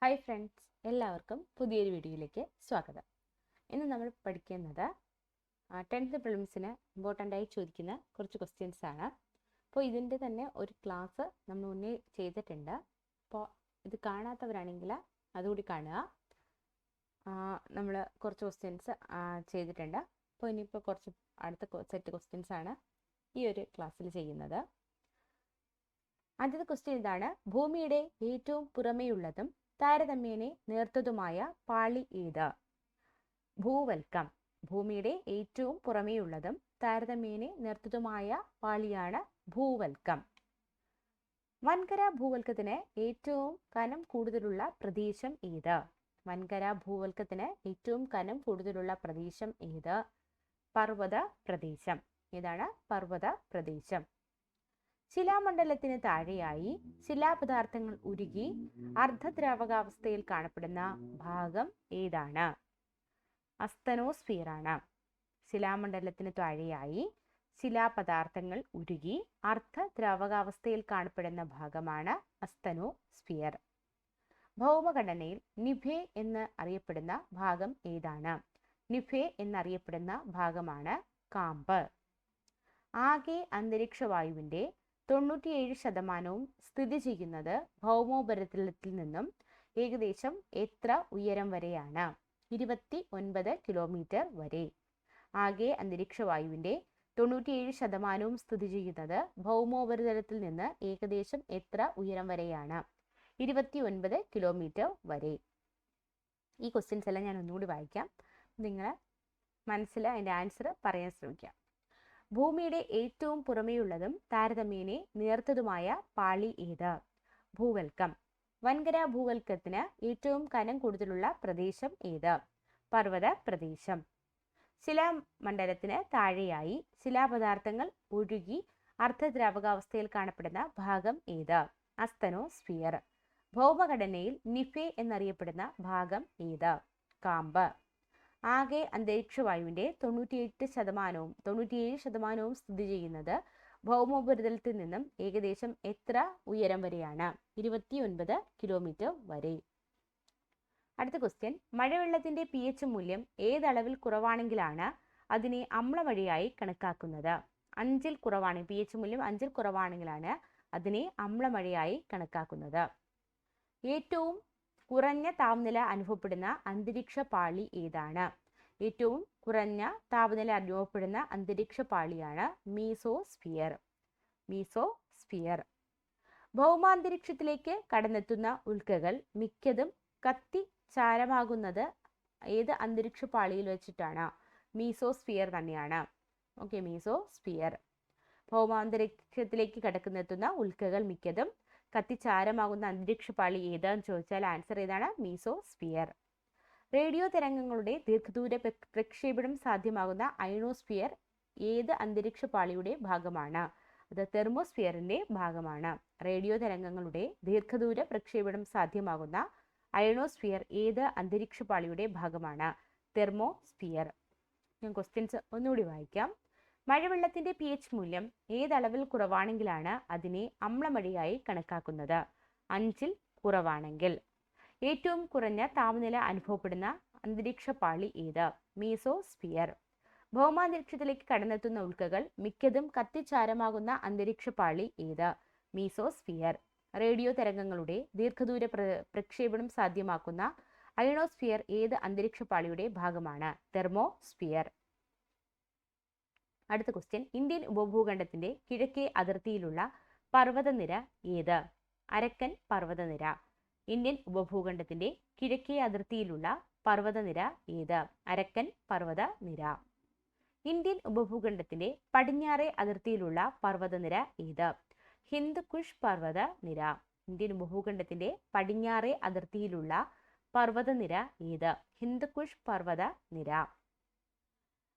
Hi friends എല്ലാവർക്കും പുതിയൊരു വീഡിയോയിലേക്ക് സ്വാഗതം. ഇന്ന് നമ്മൾ പഠിക്കുന്നത് ടെൻത്ത് പ്രിലിംസിന് ഇമ്പോർട്ടന്റ് ആയി ചോദിക്കുന്ന കുറച്ച് ക്വസ്റ്റ്യൻസ് ആണ്. അപ്പോൾ ഇതിന്റെ തന്നെ ഒരു ക്ലാസ് നമ്മൾ മുന്നേ ചെയ്തിട്ടുണ്ട്. അപ്പോൾ ഇത് കാണാത്തവരാണെങ്കിൽ അതുകൂടി കാണുക. നമ്മൾ കുറച്ച് ക്വസ്റ്റ്യൻസ് ചെയ്തിട്ടുണ്ട്. അപ്പോൾ ഇനിയിപ്പോൾ കുറച്ച് അടുത്ത സെറ്റ് ക്വസ്റ്റ്യൻസ് ആണ് ഈ ഒരു ക്ലാസ്സിൽ ചെയ്യുന്നത്. ആദ്യത്തെ ക്വസ്റ്റ്യൻ ഇതാണ് ഭൂമിയുടെ ഏറ്റവും പുറമേയുള്ളതും താരതമ്യേന നേർത്തതുമായ പാളി ഏത്? ഭൂവൽക്കം. ഭൂമിയുടെ ഏറ്റവും പുറമേയുള്ളതും താരതമ്യേന നേർത്തതുമായ പാളിയാണ് ഭൂവൽക്കം. വൻകര ഭൂവൽക്കത്തിന് ഏറ്റവും കനം കൂടുതലുള്ള പ്രദേശം ഏത്? വൻകര ഭൂവൽക്കത്തിന് ഏറ്റവും കനം കൂടുതലുള്ള പ്രദേശം ഏത്? പർവത പ്രദേശം. ഏതാണ്? പർവത പ്രദേശം. ശിലാമണ്ഡലത്തിന് താഴെയായി ശിലാപദാർത്ഥങ്ങൾ ഉരുകി അർദ്ധദ്രാവകാവസ്ഥയിൽ കാണപ്പെടുന്ന ഭാഗം ഏതാണ്? അസ്തനോസ്ഫിയർ ആണ് ശിലാമണ്ഡലത്തിന് താഴെയായി ശിലാപദാർത്ഥങ്ങൾ ഉരുകി അർദ്ധദ്രാവകാവസ്ഥയിൽ കാണപ്പെടുന്ന ഭാഗമാണ് അസ്തനോസ്ഫിയർ. ഭൗമഘടനയിൽ നിഭെ എന്ന് അറിയപ്പെടുന്ന ഭാഗം ഏതാണ്? നിഫെ എന്നറിയപ്പെടുന്ന ഭാഗമാണ് കാമ്പ്. ആകെ അന്തരീക്ഷവായുവിന്റെ തൊണ്ണൂറ്റിയേഴ് ശതമാനവും സ്ഥിതി ചെയ്യുന്നത് ഭൗമോപരിതലത്തിൽ നിന്നും ഏകദേശം എത്ര ഉയരം വരെയാണ്? ഇരുപത്തി ഒൻപത് കിലോമീറ്റർ വരെ. ആകെ അന്തരീക്ഷവായുവിന്റെ തൊണ്ണൂറ്റിയേഴ് ശതമാനവും സ്ഥിതി ചെയ്യുന്നത് ഭൗമോപരിതലത്തിൽ നിന്ന് ഏകദേശം എത്ര ഉയരം വരെയാണ്? ഇരുപത്തി ഒൻപത് കിലോമീറ്റർ വരെ. ഈ ക്വസ്റ്റ്യൻസ് എല്ലാം ഞാൻ ഒന്നുകൂടി വായിക്കാം. നിങ്ങൾ മനസ്സിൽ അതിന്റെ ആൻസർ പറയാൻ ശ്രമിക്കാം. ഭൂമിയുടെ ഏറ്റവും പുറമെയുള്ളതും താരതമ്യേനെ നേർത്തതുമായ പാളി ഏത്? ഭൂവൽക്കം. വൻകര ഭൂവൽക്കത്തിന് ഏറ്റവും കനം കൂടുതലുള്ള പ്രദേശം ഏത്? പർവത പ്രദേശം. ശിലാമണ്ഡലത്തിന് താഴെയായി ശിലാപദാർത്ഥങ്ങൾ ഒഴുകി അർദ്ധദ്രാവകാവസ്ഥയിൽ കാണപ്പെടുന്ന ഭാഗം ഏത്? അസ്തനോസ്ഫിയർ. ഭൗമഘടനയിൽ നിഫെ എന്നറിയപ്പെടുന്ന ഭാഗം ഏത്? കാമ്പ്. ആകെ അന്തരീക്ഷവായുവിന്റെ തൊണ്ണൂറ്റിയെട്ട് ശതമാനവും തൊണ്ണൂറ്റിയേഴ് ശതമാനവും സ്ഥിതി ചെയ്യുന്നത് ഭൗമോപരിതലത്തിൽ നിന്നും ഏകദേശം എത്ര ഉയരം വരെയാണ്? ഇരുപത്തി ഒൻപത് കിലോമീറ്റർ വരെ. അടുത്ത ക്വസ്റ്റ്യൻ മഴവെള്ളത്തിന്റെ പി എച്ച് മൂല്യം ഏതളവിൽ കുറവാണെങ്കിലാണ് അതിനെ അമ്ലമഴയായി കണക്കാക്കുന്നത്? അഞ്ചിൽ കുറവാണ് പി എച്ച് മൂല്യം അഞ്ചിൽ കുറവാണെങ്കിലാണ് അതിനെ അമ്ലമഴയായി കണക്കാക്കുന്നത്. ഏറ്റവും കുറഞ്ഞ താപനില അനുഭവപ്പെടുന്ന അന്തരീക്ഷ പാളി ഏതാണ്? ഏറ്റവും കുറഞ്ഞ താപനില അനുഭവപ്പെടുന്ന അന്തരീക്ഷ പാളിയാണ് മീസോസ്ഫിയർ മീസോസ്ഫിയർ ഭൗമാന്തരീക്ഷത്തിലേക്ക് കടന്നെത്തുന്ന ഉൽക്കകൾ മിക്കതും കത്തി ചാരമാകുന്നത് ഏത് അന്തരീക്ഷ പാളിയിൽ വെച്ചിട്ടാണ്? മീസോസ്ഫിയർ തന്നെയാണ്. ഓക്കെ മീസോസ്ഫിയർ ഭൗമാന്തരീക്ഷത്തിലേക്ക് കടക്കുന്നെത്തുന്ന ഉൽക്കകൾ മിക്കതും കത്തിച്ചാരമാകുന്ന അന്തരീക്ഷ പാളി ഏതാന്ന് ചോദിച്ചാൽ ആൻസർ ഏതാണ്? മീസോസ്ഫിയർ റേഡിയോ തരംഗങ്ങളുടെ ദീർഘദൂര പ്രക്ഷേപണം സാധ്യമാകുന്ന അയണോസ്ഫിയർ ഏത് അന്തരീക്ഷ പാളിയുടെ ഭാഗമാണ്? അത് തെർമോസ്ഫിയറിന്റെ ഭാഗമാണ്. റേഡിയോ തരംഗങ്ങളുടെ ദീർഘദൂര പ്രക്ഷേപണം സാധ്യമാകുന്ന അയണോസ്ഫിയർ ഏത് അന്തരീക്ഷ പാളിയുടെ ഭാഗമാണ്? തെർമോസ്ഫിയർ ഞാൻ ക്വസ്റ്റ്യൻസ് ഒന്നുകൂടി വായിക്കാം. മഴവെള്ളത്തിന്റെ പി എച്ച് മൂല്യം ഏതളവിൽ കുറവാണെങ്കിലാണ് അതിനെ അമ്ലമഴയായി കണക്കാക്കുന്നത്. അഞ്ചിൽ കുറവാണെങ്കിൽ. ഏറ്റവും കുറഞ്ഞ താപനില അനുഭവപ്പെടുന്ന അന്തരീക്ഷ പാളി ഏത്? മീസോസ്ഫിയർ ഭൗമാന്തരീക്ഷത്തിലേക്ക് കടന്നെത്തുന്ന ഉൽക്കകൾ മിക്കതും കത്തിച്ചാരമാകുന്ന അന്തരീക്ഷ പാളി ഏത്? മീസോസ്ഫിയർ റേഡിയോ തരംഗങ്ങളുടെ ദീർഘദൂര പ്രക്ഷേപണം സാധ്യമാക്കുന്ന അയണോസ്ഫിയർ ഏത് അന്തരീക്ഷ പാളിയുടെ ഭാഗമാണ്? തെർമോസ്ഫിയർ അടുത്ത ക്വസ്റ്റ്യൻ ഇന്ത്യൻ ഉപഭൂഖണ്ഡത്തിന്റെ കിഴക്കേ അതിർത്തിയിലുള്ള പർവതനിര ഏത്? അരക്കൻ പർവതനിര. ഇന്ത്യൻ ഉപഭൂഖണ്ഡത്തിന്റെ കിഴക്കേ അതിർത്തിയിലുള്ള പർവതനിര ഏത്? അരക്കൻ പർവത നിര ഇന്ത്യൻ ഉപഭൂഖണ്ഡത്തിന്റെ പടിഞ്ഞാറേ അതിർത്തിയിലുള്ള പർവതനിര ഏത്? ഹിന്ദുക്കുഷ് പർവത നിര ഇന്ത്യൻ ഉപഭൂഖണ്ഡത്തിന്റെ പടിഞ്ഞാറേ അതിർത്തിയിലുള്ള പർവതനിര ഏത്? ഹിന്ദുക്കുഷ് പർവത നിര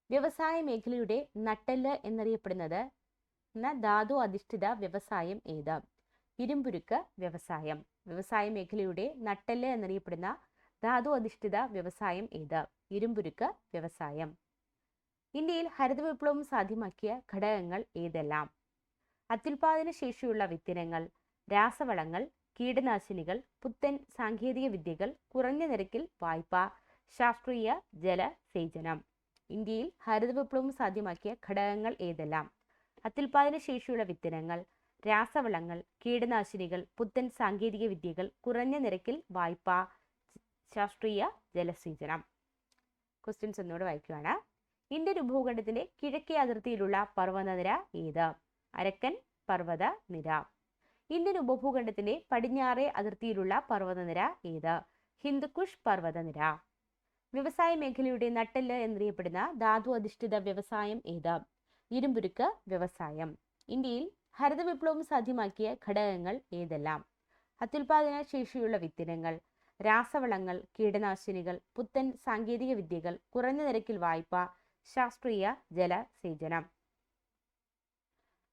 വ്യവസായ മേഖലയുടെ നട്ടെല്ല് എന്നറിയപ്പെടുന്നത് എന്ന ധാതു അധിഷ്ഠിത വ്യവസായം ഏത്? ഇരുമ്പുരുക്ക് വ്യവസായം. വ്യവസായ മേഖലയുടെ നട്ടെല്ല് എന്നറിയപ്പെടുന്ന ധാതു അധിഷ്ഠിത വ്യവസായം ഏത്? ഇരുമ്പുരുക്ക് വ്യവസായം. ഇന്ത്യയിൽ ഹരിത വിപ്ലവം സാധ്യമാക്കിയ ഘടകങ്ങൾ ഏതെല്ലാം? അത്യുൽപാദന ശേഷിയുള്ള വിത്തിനങ്ങൾ രാസവളങ്ങൾ കീടനാശിനികൾ പുത്തൻ സാങ്കേതിക വിദ്യകൾ കുറഞ്ഞ നിരക്കിൽ വായ്പ ശാസ്ത്രീയ ജലസേചനം. ഇന്ത്യയിൽ ഹരിത വിപ്ലവം സാധ്യമാക്കിയ ഘടകങ്ങൾ ഏതെല്ലാം? അത്യുൽപാദന ശേഷിയുള്ള വിത്തനങ്ങൾ രാസവളങ്ങൾ കീടനാശിനികൾ പുത്തൻ സാങ്കേതിക വിദ്യകൾ കുറഞ്ഞ നിരക്കിൽ വായ്പ ശാസ്ത്രീയ ജലസേചനം. ക്വസ്റ്റ്യൻസ് ഒന്നുകൂടെ വായിക്കുകയാണ് ഇന്ത്യൻ ഉപഭൂഖണ്ഡത്തിന്റെ കിഴക്കേ അതിർത്തിയിലുള്ള പർവതനിര ഏത്? അരക്കൻ പർവത നിര ഇന്ത്യൻ ഉപഭൂഖണ്ഡത്തിന്റെ പടിഞ്ഞാറേ അതിർത്തിയിലുള്ള പർവതനിര ഏത്? ഹിന്ദുക്കുഷ് പർവതനിര. വ്യവസായ മേഖലയുടെ നട്ടെല്ല് എന്നറിയപ്പെടുന്ന ധാതു അധിഷ്ഠിത വ്യവസായം ഏത്? ഇരുമ്പുരുക്ക് വ്യവസായം. ഇന്ത്യയിൽ ഹരിത വിപ്ലവം സാധ്യമാക്കിയ ഘടകങ്ങൾ ഏതെല്ലാം? അത്യുൽപാദന ശേഷിയുള്ള വിത്തിനങ്ങൾ രാസവളങ്ങൾ കീടനാശിനികൾ പുത്തൻ സാങ്കേതിക വിദ്യകൾ കുറഞ്ഞ നിരക്കിൽ വായ്പ ശാസ്ത്രീയ ജലസേചനം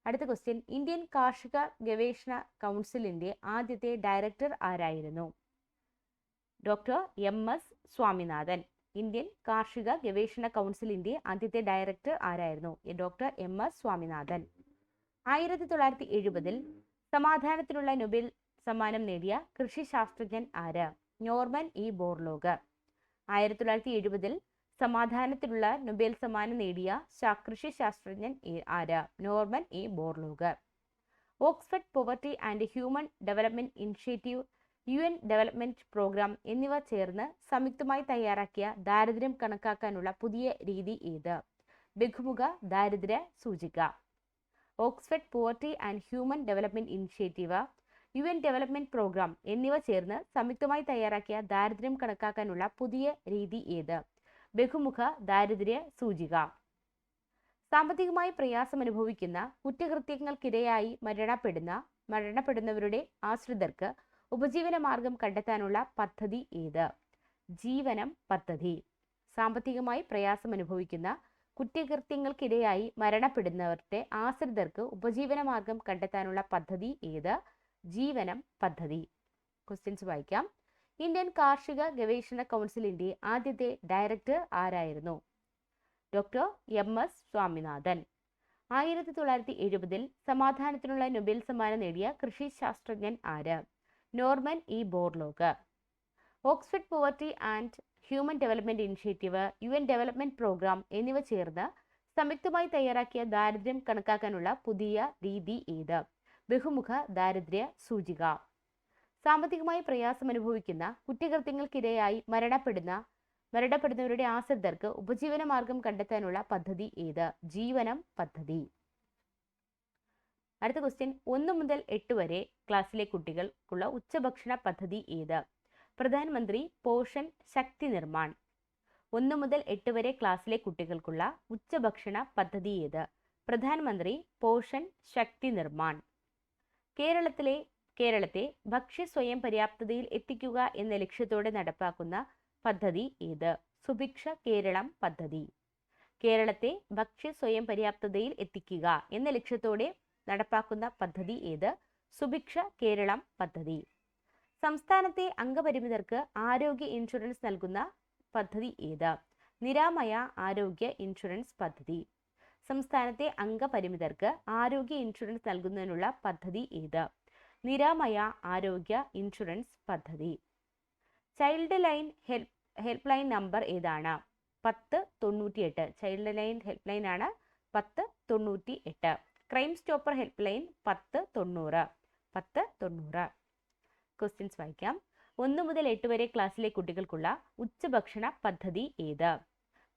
അടുത്ത ക്വസ്റ്റ്യൻ ഇന്ത്യൻ കാർഷിക ഗവേഷണ കൗൺസിലിന്റെ ആദ്യത്തെ ഡയറക്ടർ ആരായിരുന്നു? Doctor M S Swaminathan Indian കാർഷിക ഗവേഷണ കൗൺസിലിന്റെ ആദ്യത്തെ ഡയറക്ടർ ആരായിരുന്നു? Doctor M S Swaminathan. ആയിരത്തി തൊള്ളായിരത്തി എഴുപതിൽ സമാധാനത്തിനുള്ള നൊബേൽ സമ്മാനം നേടിയ കൃഷി ശാസ്ത്രജ്ഞൻ ആര്? Norman E. ബോർലോഗ്. ആയിരത്തി തൊള്ളായിരത്തി എഴുപതിൽ സമാധാനത്തിനുള്ള നൊബേൽ സമ്മാനം നേടിയ കൃഷി ശാസ്ത്രജ്ഞൻ ആര്? Norman E. Borlaug. Oxford poverty and human development initiative U N development programme എന്നിവ ചേർന്ന് സംയുക്തമായി തയ്യാറാക്കിയ ദാരിദ്ര്യം കണക്കാക്കാനുള്ള പുതിയ രീതി ഏത്? ബഹുമുഖ ദാരിദ്ര്യ സൂചിക. Oxford poverty and human development initiative U N development programme എന്നിവ ചേർന്ന് സംയുക്തമായി തയ്യാറാക്കിയ ദാരിദ്ര്യം കണക്കാക്കാനുള്ള പുതിയ രീതി ഏത്? ബഹുമുഖ ദാരിദ്ര്യ സൂചിക. സാമ്പത്തികമായി പ്രയാസം അനുഭവിക്കുന്ന കുറ്റകൃത്യങ്ങൾക്കിരയായി മരണപ്പെടുന്ന മരണപ്പെടുന്നവരുടെ ആശ്രിതർക്ക് ഉപജീവന മാർഗം കണ്ടെത്താനുള്ള പദ്ധതി ഏത്? ജീവനം പദ്ധതി. സാമ്പത്തികമായി പ്രയാസം അനുഭവിക്കുന്ന കുറ്റകൃത്യങ്ങൾക്കിരയായി മരണപ്പെടുന്നവരുടെ ആശ്രിതർക്ക് ഉപജീവന മാർഗം കണ്ടെത്താനുള്ള പദ്ധതി ഏത്? ജീവനം പദ്ധതി. ക്വസ്റ്റ്യൻസ് വായിക്കാം. ഇന്ത്യൻ കാർഷിക ഗവേഷണ കൗൺസിലിന്റെ ആദ്യത്തെ ഡയറക്ടർ ആരായിരുന്നു? Doctor M S Swaminathan. ആയിരത്തി തൊള്ളായിരത്തി എഴുപതിൽ സമാധാനത്തിനുള്ള നൊബേൽ സമ്മാനം നേടിയ കൃഷി ശാസ്ത്രജ്ഞൻ ആര്? Norman E Borlaug. Oxford poverty and human development initiative U N development programme എന്നിവ ചേർന്ന് സംയുക്തമായി തയ്യാറാക്കിയ ദാരിദ്ര്യം കണക്കാക്കാനുള്ള പുതിയ രീതി ഏത്? ബഹുമുഖ ദാരിദ്ര്യ സൂചിക. സാമ്പത്തികമായി പ്രയാസം അനുഭവിക്കുന്ന കുറ്റകൃത്യങ്ങൾക്കിരയായി മരണപ്പെടുന്ന മരണപ്പെടുന്നവരുടെ ആശ്രിതർക്ക് ഉപജീവന മാർഗം കണ്ടെത്താനുള്ള പദ്ധതി ഏത്? ജീവനം പദ്ധതി. അടുത്ത ക്വസ്റ്റ്യൻ ഒന്ന് മുതൽ എട്ട് വരെ ക്ലാസ്സിലെ കുട്ടികൾക്കുള്ള ഉച്ചഭക്ഷണ പദ്ധതി ഏത്? പ്രധാനമന്ത്രി പോഷൻ ശക്തി നിർമ്മാൺ. ഒന്ന് മുതൽ എട്ട് വരെ ക്ലാസ്സിലെ കുട്ടികൾക്കുള്ള ഉച്ചഭക്ഷണ പദ്ധതി ഏത്? പ്രധാനമന്ത്രി പോഷൻ ശക്തി നിർമ്മാൺ. കേരളത്തിലെ കേരളത്തെ ഭക്ഷ്യ സ്വയം പര്യാപ്തതയിൽ എത്തിക്കുക എന്ന ലക്ഷ്യത്തോടെ നടപ്പാക്കുന്ന പദ്ധതി ഏത്? സുഭിക്ഷ കേരളം പദ്ധതി. കേരളത്തെ ഭക്ഷ്യ സ്വയം പര്യാപ്തതയിൽ എത്തിക്കുക എന്ന ലക്ഷ്യത്തോടെ നടപ്പാക്കുന്ന പദ്ധതി ഏത്? സുഭിക്ഷ കേരളം പദ്ധതി. സംസ്ഥാനത്തെ അംഗപരിമിതർക്ക് ആരോഗ്യ ഇൻഷുറൻസ് നൽകുന്ന പദ്ധതി ഏത്? നിരാമയ ആരോഗ്യ ഇൻഷുറൻസ് പദ്ധതി. സംസ്ഥാനത്തെ അംഗപരിമിതർക്ക് ആരോഗ്യ ഇൻഷുറൻസ് നൽകുന്നതിനുള്ള പദ്ധതി ഏത്? നിരാമയ ആരോഗ്യ ഇൻഷുറൻസ് പദ്ധതി. Child line help help line number ഏതാണ്? പത്ത് തൊണ്ണൂറ്റിയെട്ട്. ചൈൽഡ് ലൈൻ ഹെൽപ്പ് ലൈൻ ആണ് പത്ത് തൊണ്ണൂറ്റി എട്ട് ക്രൈം സ്റ്റോപ്പർ ഹെൽപ്പ് ലൈൻ പത്ത് തൊണ്ണൂറ് പത്ത് തൊണ്ണൂറ്. ക്വസ്റ്റ്യൻസ് വായിക്കാം. ഒന്ന് മുതൽ എട്ട് വരെ ക്ലാസ്സിലെ കുട്ടികൾക്കുള്ള ഉച്ചഭക്ഷണ പദ്ധതി ഏത്?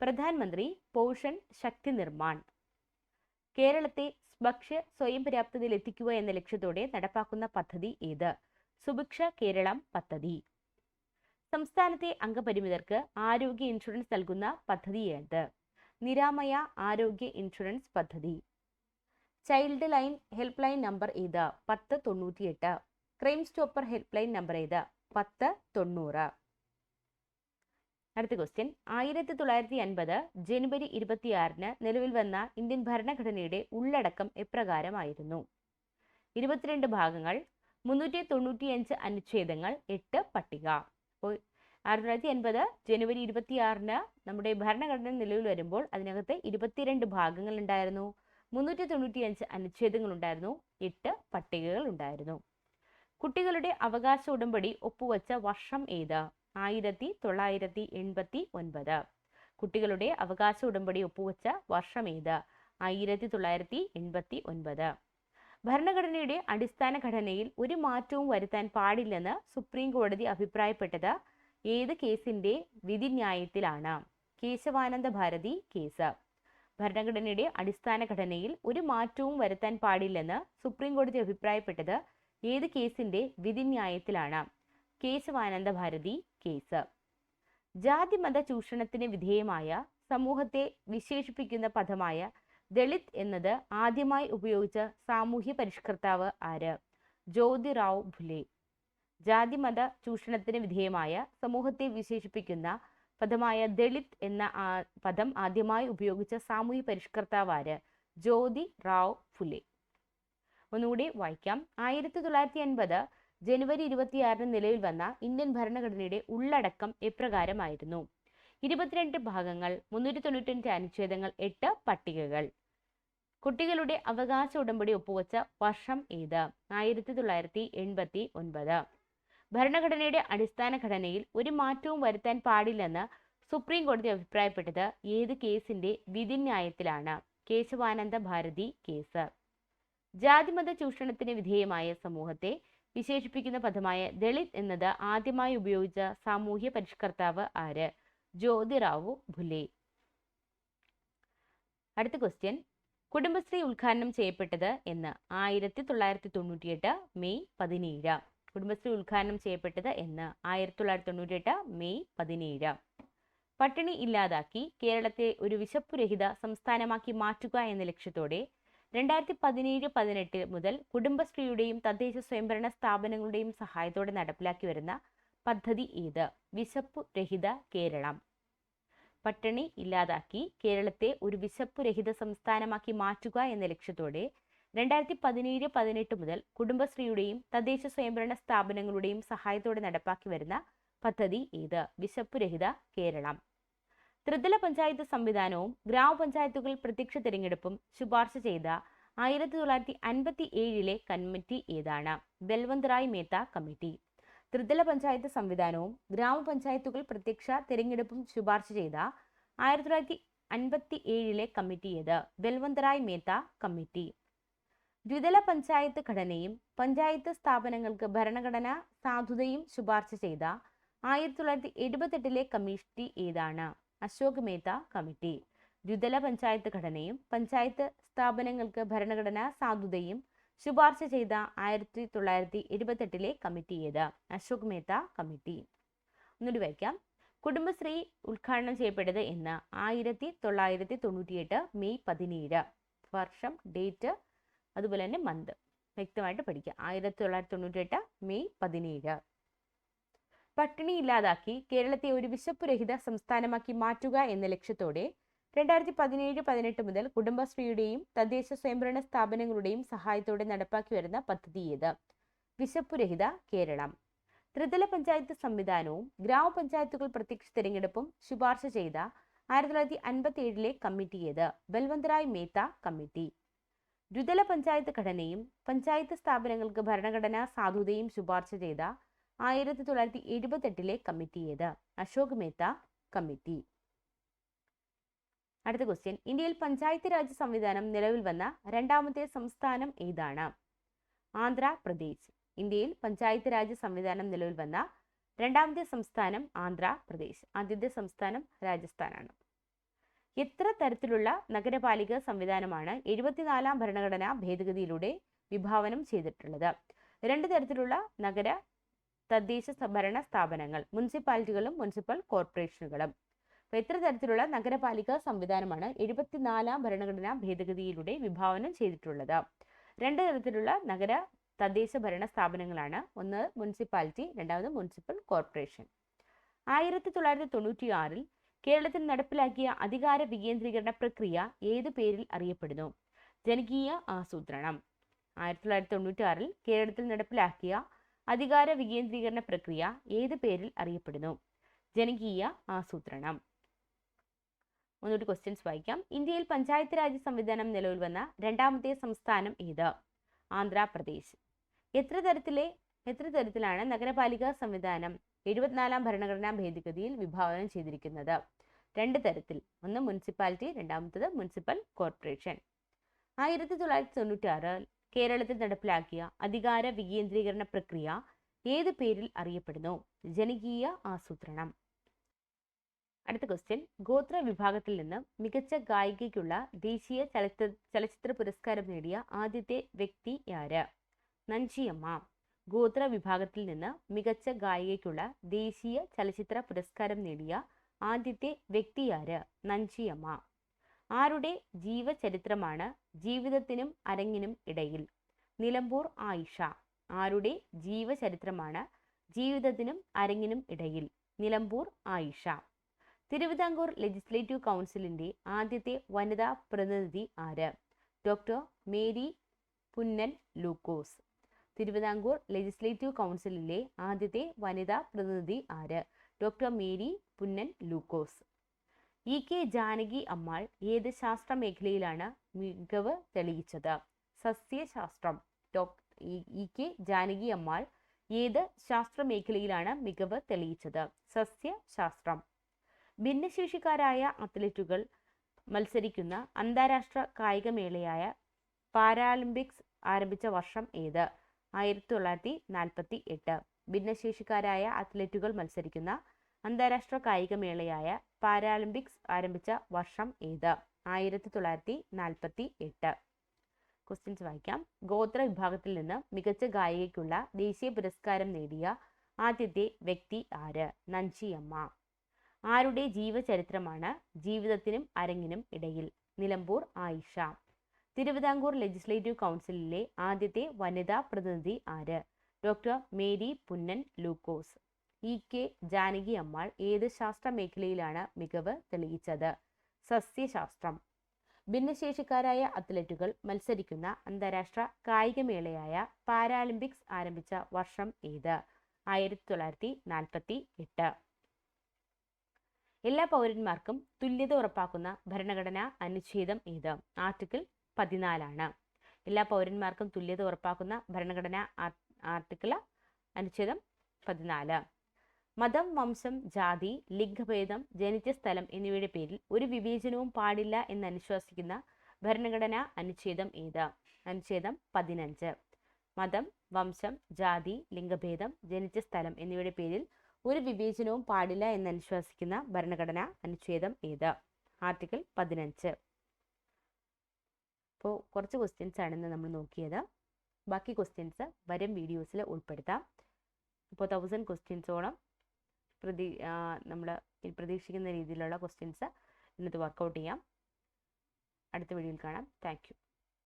പ്രധാനമന്ത്രി പോഷൺ ശക്തി നിർമ്മാൺ. കേരളത്തെ ഭക്ഷ്യ സ്വയം പര്യാപ്തതയിൽ എത്തിക്കുക എന്ന ലക്ഷ്യത്തോടെ നടപ്പാക്കുന്ന പദ്ധതി ഏത്? സുഭിക്ഷ കേരളം പദ്ധതി. സംസ്ഥാനത്തെ അംഗപരിമിതർക്ക് ആരോഗ്യ ഇൻഷുറൻസ് നൽകുന്ന പദ്ധതി ഏത്? നിരാമയ ആരോഗ്യ ഇൻഷുറൻസ് പദ്ധതി. Child line help line number ഇത് പത്ത് തൊണ്ണൂറ്റിയെട്ട്. Crime stopper help line number ഇത് പത്ത് തൊണ്ണൂറ്. അടുത്ത ക്വസ്റ്റ്യൻ ആയിരത്തി തൊള്ളായിരത്തി അൻപത് ജനുവരി ഇരുപത്തിയാറിന് നിലവിൽ വന്ന ഇന്ത്യൻ ഭരണഘടനയുടെ ഉള്ളടക്കം എപ്രകാരമായിരുന്നു? ഇരുപത്തിരണ്ട് ഭാഗങ്ങൾ മുന്നൂറ്റി തൊണ്ണൂറ്റിയഞ്ച് അനുച്ഛേദങ്ങൾ എട്ട് പട്ടിക. അപ്പോൾ ആയിരത്തി തൊള്ളായിരത്തി അൻപത് ജനുവരി ഇരുപത്തിയാറിന് നമ്മുടെ ഭരണഘടന നിലവിൽ വരുമ്പോൾ അതിനകത്ത് ഇരുപത്തിരണ്ട് ഭാഗങ്ങൾ ഉണ്ടായിരുന്നു. മുന്നൂറ്റി അനുച്ഛേദങ്ങൾ ഉണ്ടായിരുന്നു എട്ട് പട്ടികകൾ ഉണ്ടായിരുന്നു കുട്ടികളുടെ അവകാശ ഉടമ്പടി ഒപ്പുവച്ച വർഷം ഏത്? ആയിരത്തി തൊള്ളായിരത്തി എൺപത്തി ഒൻപത് കുട്ടികളുടെ അവകാശ ഉടമ്പടി ഒപ്പുവച്ച വർഷം ഏത്? ആയിരത്തി തൊള്ളായിരത്തി എൺപത്തി ഒൻപത് ഭരണഘടനയുടെ അടിസ്ഥാന ഘടനയിൽ ഒരു മാറ്റവും വരുത്താൻ പാടില്ലെന്ന് സുപ്രീം കോടതി അഭിപ്രായപ്പെട്ടത് ഏത് കേസിന്റെ വിധിന്യായത്തിലാണ്? കേശവാനന്ദ ഭാരതി കേസ്. ഭരണഘടനയുടെ അടിസ്ഥാന ഘടനയിൽ ഒരു മാറ്റവും വരുത്താൻ പാടില്ലെന്ന് സുപ്രീം കോടതി അഭിപ്രായപ്പെട്ടത് ഏത് കേസിന്റെ വിധിന്യായത്തിലാണ്? കേശവാനന്ദ ഭാരതി കേസ്. ജാതിമത ചൂഷണത്തിന് വിധേയമായ സമൂഹത്തെ വിശേഷിപ്പിക്കുന്ന പദമായ ദളിത് എന്നത് ആദ്യമായി ഉപയോഗിച്ച സാമൂഹ്യ പരിഷ്കർത്താവ് ആര്? ജ്യോതിറാവ് ഫുലെ ജാതിമത ചൂഷണത്തിന് വിധേയമായ സമൂഹത്തെ വിശേഷിപ്പിക്കുന്ന പദമായ ദളിത് എന്ന പദം ആദ്യമായി ഉപയോഗിച്ച സാമൂഹ്യ പരിഷ്കർത്താവാര് ജ്യോതി റാവ് ഫുലെ. ഒന്നുകൂടി വായിക്കാം. ആയിരത്തി തൊള്ളായിരത്തി എൺപത് ജനുവരി ഇരുപത്തിയാറിന് നിലവിൽ വന്ന ഇന്ത്യൻ ഭരണഘടനയുടെ ഉള്ളടക്കം എപ്രകാരമായിരുന്നു? ഇരുപത്തിരണ്ട് ഭാഗങ്ങൾ മുന്നൂറ്റി തൊണ്ണൂറ്റഞ്ച് അനുച്ഛേദങ്ങൾ എട്ട് പട്ടികകൾ. കുട്ടികളുടെ അവകാശ ഉടമ്പടി ഒപ്പുവച്ച വർഷം ഏത്? ആയിരത്തി തൊള്ളായിരത്തി എൺപത്തി ഒൻപത്. ഭരണഘടനയുടെ അടിസ്ഥാന ഘടനയിൽ ഒരു മാറ്റവും വരുത്താൻ പാടില്ലെന്ന് സുപ്രീം കോടതി അഭിപ്രായപ്പെട്ടത് ഏത് കേസിന്റെ വിധിന്യായത്തിലാണ്? കേശവാനന്ദ ഭാരതി കേസ്. ജാതിമത ചൂഷണത്തിന് വിധേയമായ സമൂഹത്തെ വിശേഷിപ്പിക്കുന്ന പദമായ ദളിത് എന്നത് ആദ്യമായി ഉപയോഗിച്ച സാമൂഹ്യ പരിഷ്കർത്താവ് ആര്? ജ്യോതിറാവു ഭുലേ അടുത്ത ക്വസ്റ്റ്യൻ കുടുംബശ്രീ ഉദ്ഘാടനം ചെയ്യപ്പെട്ടത് എന്ന്. ആയിരത്തി തൊള്ളായിരത്തി തൊണ്ണൂറ്റിയെട്ട് മെയ് പതിനേഴ്. കുടുംബശ്രീ ഉദ്ഘാടനം ചെയ്യപ്പെട്ടത് എന്ന് ആയിരത്തി തൊള്ളായിരത്തി തൊണ്ണൂറ്റിയെട്ട് മെയ് പതിനേഴ്. പട്ടിണി ഇല്ലാതാക്കി കേരളത്തെ ഒരു വിശപ്പുരഹിത സംസ്ഥാനമാക്കി മാറ്റുക എന്ന ലക്ഷ്യത്തോടെ രണ്ടായിരത്തി പതിനേഴ് പതിനെട്ട് മുതൽ കുടുംബശ്രീയുടെയും തദ്ദേശ സ്വയംഭരണ സ്ഥാപനങ്ങളുടെയും സഹായത്തോടെ നടപ്പിലാക്കി വരുന്ന പദ്ധതി ഏത്? വിശപ്പു രഹിത കേരളം. പട്ടിണി ഇല്ലാതാക്കി കേരളത്തെ ഒരു വിശപ്പുരഹിത സംസ്ഥാനമാക്കി മാറ്റുക എന്ന ലക്ഷ്യത്തോടെ രണ്ടായിരത്തി പതിനേഴ് പതിനെട്ട് മുതൽ കുടുംബശ്രീയുടെയും തദ്ദേശ സ്വയംഭരണ സ്ഥാപനങ്ങളുടെയും സഹായത്തോടെ നടപ്പാക്കി വരുന്ന പദ്ധതി ഏത്? വിശപ്പ് രഹിത കേരളം. ത്രിതല പഞ്ചായത്ത് സംവിധാനവും ഗ്രാമപഞ്ചായത്തുകൾ പ്രത്യക്ഷ തിരഞ്ഞെടുപ്പും ശുപാർശ ചെയ്ത ആയിരത്തി തൊള്ളായിരത്തി അൻപത്തി ഏഴിലെ കമ്മിറ്റി ഏതാണ്? ബൽവന്ത് റായ് മേത്ത കമ്മിറ്റി. ത്രിതല പഞ്ചായത്ത് സംവിധാനവും ഗ്രാമപഞ്ചായത്തുകൾ പ്രത്യക്ഷ തിരഞ്ഞെടുപ്പും ശുപാർശ ചെയ്ത ആയിരത്തി തൊള്ളായിരത്തി അൻപത്തി ഏഴിലെ കമ്മിറ്റി ഏത്? ബൽവന്ത് റായ് മേത്ത കമ്മിറ്റി. ദ്വിതല പഞ്ചായത്ത് ഘടനയും പഞ്ചായത്ത് സ്ഥാപനങ്ങൾക്ക് ഭരണഘടന സാധുതയും ശുപാർശ ചെയ്ത ആയിരത്തി തൊള്ളായിരത്തി എഴുപത്തെട്ടിലെ കമ്മിറ്റി ഏതാണ്? അശോക് മേത്ത കമ്മിറ്റി. ദ്വിതല പഞ്ചായത്ത് ഘടനയും പഞ്ചായത്ത് സ്ഥാപനങ്ങൾക്ക് ഭരണഘടന സാധുതയും ശുപാർശ ചെയ്ത ആയിരത്തി തൊള്ളായിരത്തി എഴുപത്തെട്ടിലെ കമ്മിറ്റി ഏത്? അശോക് മേത്ത കമ്മിറ്റി. ഒന്നുകൂടി വായിക്കാം. കുടുംബശ്രീ ഉദ്ഘാടനം ചെയ്യപ്പെട്ടത് എന്ന് ആയിരത്തി തൊള്ളായിരത്തി തൊണ്ണൂറ്റിയെട്ട് മെയ് പതിനേഴ്. വർഷം ഡേറ്റ് അതുപോലെ തന്നെ മന്ത് വ്യക്തമായിട്ട് പഠിക്കുക. ആയിരത്തി തൊള്ളായിരത്തി തൊണ്ണൂറ്റിയെട്ട് മെയ് പതിനേഴ്. പട്ടിണി ഇല്ലാതാക്കി കേരളത്തെ ഒരു വിശപ്പുരഹിത സംസ്ഥാനമാക്കി മാറ്റുക എന്ന ലക്ഷ്യത്തോടെ രണ്ടായിരത്തി പതിനേഴ് പതിനെട്ട് മുതൽ കുടുംബശ്രീയുടെയും തദ്ദേശ സ്വയംഭരണ സ്ഥാപനങ്ങളുടെയും സഹായത്തോടെ നടപ്പാക്കി വരുന്ന പദ്ധതി ഏത്? വിശപ്പുരഹിത കേരളം. ത്രിതല പഞ്ചായത്ത് സംവിധാനവും ഗ്രാമപഞ്ചായത്തുകൾ പ്രത്യക്ഷ തിരഞ്ഞെടുപ്പും ശുപാർശ ചെയ്ത ആയിരത്തി തൊള്ളായിരത്തി അൻപത്തി ഏഴിലെ കമ്മിറ്റി ഏത്? ബൽവന്തറായ് മേത്ത കമ്മിറ്റി. ദ്വിതല പഞ്ചായത്ത് ഘടനയും പഞ്ചായത്ത് സ്ഥാപനങ്ങൾക്ക് ഭരണഘടനാ സാധുതയും ശുപാർശ ചെയ്ത ആയിരത്തി തൊള്ളായിരത്തി എഴുപത്തെട്ടിലെ കമ്മിറ്റി ഏത്? അശോക് മേത്ത കമ്മിറ്റി. അടുത്ത ക്വസ്റ്റ്യൻ ഇന്ത്യയിൽ പഞ്ചായത്ത് രാജ് സംവിധാനം നിലവിൽ വന്ന രണ്ടാമത്തെ സംസ്ഥാനം ഏതാണ്? ആന്ധ്രാപ്രദേശ്. ഇന്ത്യയിൽ പഞ്ചായത്ത് രാജ് സംവിധാനം നിലവിൽ വന്ന രണ്ടാമത്തെ സംസ്ഥാനം ആന്ധ്രാപ്രദേശ്. ആദ്യത്തെ സംസ്ഥാനം രാജസ്ഥാനാണ്. എത്ര തരത്തിലുള്ള നഗരപാലിക സംവിധാനമാണ് എഴുപത്തിനാലാം ഭരണഘടനാ ഭേദഗതിയിലൂടെ വിഭാവനം ചെയ്തിട്ടുള്ളത്? രണ്ട് തരത്തിലുള്ള നഗര തദ്ദേശ ഭരണ സ്ഥാപനങ്ങൾ മുനിസിപ്പാലിറ്റികളും മുനിസിപ്പൽ കോർപ്പറേഷനുകളും. അപ്പോൾ എത്ര തരത്തിലുള്ള നഗരപാലിക സംവിധാനമാണ് എഴുപത്തിനാലാം ഭരണഘടനാ ഭേദഗതിയിലൂടെ വിഭാവനം ചെയ്തിട്ടുള്ളത്? രണ്ട് തരത്തിലുള്ള നഗര തദ്ദേശ ഭരണ സ്ഥാപനങ്ങളാണ്. ഒന്ന് മുനിസിപ്പാലിറ്റി രണ്ടാമത് മുനിസിപ്പൽ കോർപ്പറേഷൻ. ആയിരത്തി തൊള്ളായിരത്തി തൊണ്ണൂറ്റി ആറിൽ കേരളത്തിൽ നടപ്പിലാക്കിയ അധികാര വികേന്ദ്രീകരണ പ്രക്രിയ ഏത് പേരിൽ അറിയപ്പെടുന്നു? ജനകീയ ആസൂത്രണം. ആയിരത്തി തൊള്ളായിരത്തി തൊണ്ണൂറ്റി ആറിൽ കേരളത്തിൽ നടപ്പിലാക്കിയ അധികാര വികേന്ദ്രീകരണ പ്രക്രിയ ഏത് പേരിൽ അറിയപ്പെടുന്നു? ജനകീയ ആസൂത്രണം. ഒന്നുകൂടി ക്വസ്റ്റ്യൻസ് വായിക്കാം. ഇന്ത്യയിൽ പഞ്ചായത്ത് രാജ് സംവിധാനം നിലവിൽ വന്ന രണ്ടാമത്തെ സംസ്ഥാനം ഏത്? ആന്ധ്രാപ്രദേശ്. എത്ര തരത്തിലെ എത്ര തരത്തിലാണ് നഗരപാലിക സംവിധാനം? എഴുപത്തിനാലാം ഭരണഘടനാ ഭേദഗതിയിൽ വിഭാവനം ചെയ്തിരിക്കുന്നത്. രണ്ട് തരത്തിൽ. ഒന്ന് മുനിസിപ്പാലിറ്റി രണ്ടാമത്തത് മുനിസിപ്പൽ കോർപ്പറേഷൻ. ആയിരത്തി തൊള്ളായിരത്തി തൊണ്ണൂറ്റാറ് കേരളത്തിൽ നടപ്പിലാക്കിയ അധികാര വികേന്ദ്രീകരണ പ്രക്രിയ ഏത് പേരിൽ അറിയപ്പെടുന്നു? ജനകീയ ആസൂത്രണം. അടുത്ത ക്വസ്റ്റ്യൻ ഗോത്ര വിഭാഗത്തിൽ നിന്ന് മികച്ച ഗായികയ്ക്കുള്ള ദേശീയ ചലച്ചിത്ര ചലച്ചിത്ര പുരസ്കാരം നേടിയ ആദ്യത്തെ വ്യക്തി ആര് നഞ്ചിയമ്മ ഗോത്ര വിഭാഗത്തിൽ നിന്ന് മികച്ച ഗായികയ്ക്കുള്ള ദേശീയ ചലച്ചിത്ര പുരസ്കാരം നേടിയ ആദ്യത്തെ വ്യക്തിയാര് നഞ്ചിയമ്മ ആരുടെ ജീവചരിത്രമാണ് ജീവിതത്തിനും അരങ്ങിനും ഇടയിൽ? നിലമ്പൂർ ആയിഷ. ആരുടെ ജീവചരിത്രമാണ് ജീവിതത്തിനും അരങ്ങിനും ഇടയിൽ? നിലമ്പൂർ ആയിഷ. തിരുവിതാംകൂർ ലെജിസ്ലേറ്റീവ് കൗൺസിലിന്റെ ആദ്യത്തെ വനിതാ പ്രതിനിധി ആര്? Doctor Mary Punnen Lukose. Thiruvithamkoor legislative കൗൺസിലിലെ ആദ്യത്തെ വനിതാ പ്രതിനിധി ആര്? Doctor Mary Punnen Lukose. E K Janaki Ammal ഏത് ശാസ്ത്ര മേഖലയിലാണ് മികവ് തെളിയിച്ചത്? സസ്യശാസ്ത്രം. ഇ കെ ജാനകി അമ്മാൾ ഏത് ശാസ്ത്ര മേഖലയിലാണ് മികവ് തെളിയിച്ചത്? സസ്യശാസ്ത്രം. ഭിന്നശേഷിക്കാരായ അത്ലറ്റുകൾ മത്സരിക്കുന്ന അന്താരാഷ്ട്ര കായികമേളയായ പാരാലിമ്പിക്സ് ആരംഭിച്ച വർഷം ഏത്? ആയിരത്തി തൊള്ളായിരത്തി നാൽപ്പത്തി എട്ട് ഭിന്നശേഷിക്കാരായ അത്ലറ്റുകൾ മത്സരിക്കുന്ന അന്താരാഷ്ട്ര കായികമേളയായ പാരാലിമ്പിക്സ് ആരംഭിച്ച വർഷം ഏത്? ആയിരത്തി തൊള്ളായിരത്തി നാൽപ്പത്തി എട്ട് ക്വസ്റ്റ്യൻസ് വായിക്കാം. ഗോത്ര വിഭാഗത്തിൽ നിന്ന് മികച്ച ഗായികയ്ക്കുള്ള ദേശീയ പുരസ്കാരം നേടിയ ആദ്യത്തെ വ്യക്തി ആര്? നഞ്ചിയമ്മ ആരുടെ ജീവചരിത്രമാണ് ജീവിതത്തിനും അരങ്ങിനും ഇടയിൽ? നിലമ്പൂർ ആയിഷ. തിരുവിതാംകൂർ ലെജിസ്ലേറ്റീവ് കൗൺസിലിലെ ആദ്യത്തെ വനിതാ പ്രതിനിധി ആര്? Doctor Mary Punnen Lukose. E K Janaki Ammal ഏത് ശാസ്ത്ര മേഖലയിലാണ് മികവ് തെളിയിച്ചത്? സസ്യശാസ്ത്രം. ഭിന്നശേഷിക്കാരായ അത്ലറ്റുകൾ മത്സരിക്കുന്ന അന്താരാഷ്ട്ര കായികമേളയായ പാരാലിമ്പിക്സ് ആരംഭിച്ച വർഷം ഏത്? ആയിരത്തി തൊള്ളായിരത്തി നാൽപ്പത്തി എട്ട് എല്ലാ പൗരന്മാർക്കും തുല്യത ഉറപ്പാക്കുന്ന ഭരണഘടനാ അനുച്ഛേദം ഏത്? ആർട്ടിക്കിൾ പതിനാലാണ്. എല്ലാ പൗരന്മാർക്കും തുല്യത ഉറപ്പാക്കുന്ന ഭരണഘടന ആർട്ടിക്കിൾ അനുച്ഛേദം പതിനാല്. മതം വംശം ജാതി ലിംഗഭേദം ജനിച്ച സ്ഥലം എന്നിവയുടെ പേരിൽ ഒരു വിവേചനവും പാടില്ല എന്ന് അനുശാസിക്കുന്ന ഭരണഘടന അനുച്ഛേദം ഏത്? അനുച്ഛേദം പതിനഞ്ച്. മതം വംശം ജാതി ലിംഗഭേദം ജനിച്ച സ്ഥലം എന്നിവയുടെ പേരിൽ ഒരു വിവേചനവും പാടില്ല എന്ന് അനുശാസിക്കുന്ന ഭരണഘടന അനുച്ഛേദം ഏത്? ആർട്ടിക്കിൾ പതിനഞ്ച്. അപ്പോൾ കുറച്ച് ക്വസ്റ്റ്യൻസ് ആണ് ഇന്ന് നമ്മൾ നോക്കിയത്. ബാക്കി ക്വസ്റ്റ്യൻസ് വരും വീഡിയോസിൽ ഉൾപ്പെടുത്താം. അപ്പോൾ തൗസൻഡ് ക്വസ്റ്റ്യൻസോളം പ്രതി നമ്മൾ പ്രതീക്ഷിക്കുന്ന രീതിയിലുള്ള ക്വസ്റ്റ്യൻസ് ഇന്നത്തെ വർക്കൗട്ട് ചെയ്യാം. അടുത്ത വീഡിയോയിൽ കാണാം. താങ്ക്